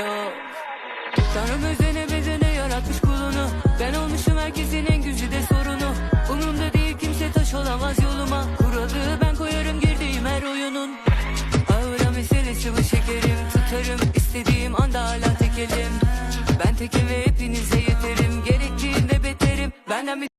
yok. Tanrım özene bezene yaratmış kulunu. Ben olmuşum herkesin en güzide sorunu. Umurumda değil kimse taş olamaz yoluma. Kuralı ben koyarım girdiğim her oyunun. Ağıra meselesi bu şekerim. Tutarım istediğim anda hala tekelim. Ben tekim ve hepinize yeterim. Gerektiğinde beterim. Benden bir